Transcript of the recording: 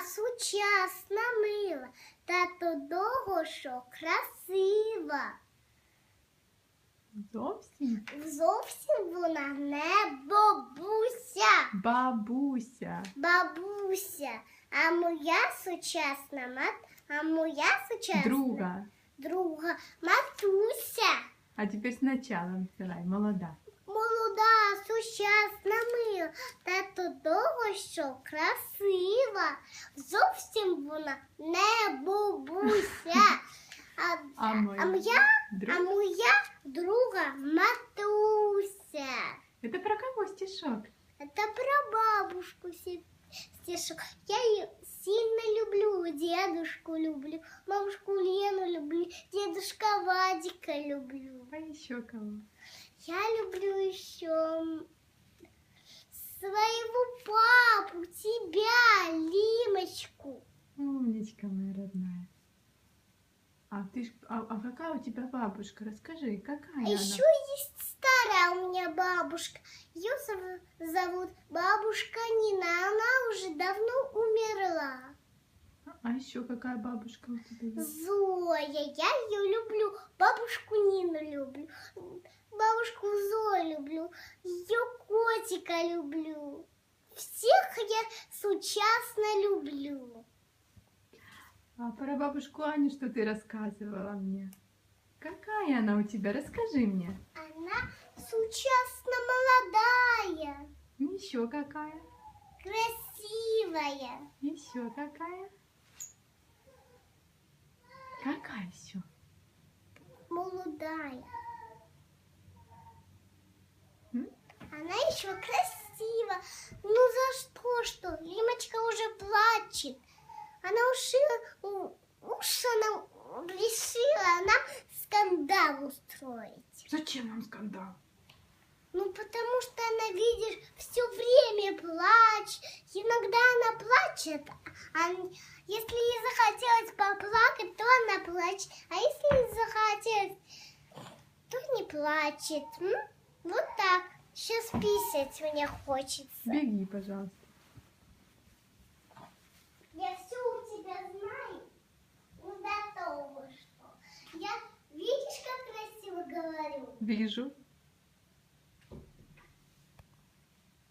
сучасна мила, та то довго, що красива. Зовсім Зовсім вона не бабуся, бабуся. бабуся, а моя сучасна мат, а моя сучасна Друга. друга матуся. А теперь сначала молода. Молода, сучасна мила, та то довго, що красива. Зовсім вона не бабуся. А, А моя а моя, друг? а моя друга матуся. Это про кого стишок? Это про бабушку стишок. Я ее сильно люблю, дедушку люблю, бабушку Лену люблю, дедушка Вадика люблю. А еще кого? Я люблю еще своего папу, тебя, А ты а, а какая у тебя бабушка? Расскажи, какая А она? еще есть старая у меня бабушка. Ее зов- зовут бабушка Нина. Она уже давно умерла. А еще какая бабушка у тебя есть? Зоя, я ее люблю. Бабушку Нину люблю. Бабушку Зою люблю. Ее котика люблю. Всех я сучасно люблю. А про бабушку Аню что ты рассказывала мне? Какая она у тебя? Расскажи мне. Она сучасно молодая, Еще какая? красивая. Еще какая? Какая еще? молодая. М? Она еще красива. Ну за что, что? Лимочка уже плачет. Она ушила, уж она решила она скандал устроить. Зачем нам скандал? Ну, потому что она, видишь, все время плачет. Иногда она плачет, а если ей захотелось поплакать, то она плачет. А если ей захотелось, то не плачет. М? Вот так. Сейчас писать мне хочется. Беги, пожалуйста. Я все у тебя знаю. Ну, готово что. Я, видишь, как красиво говорю? Вижу.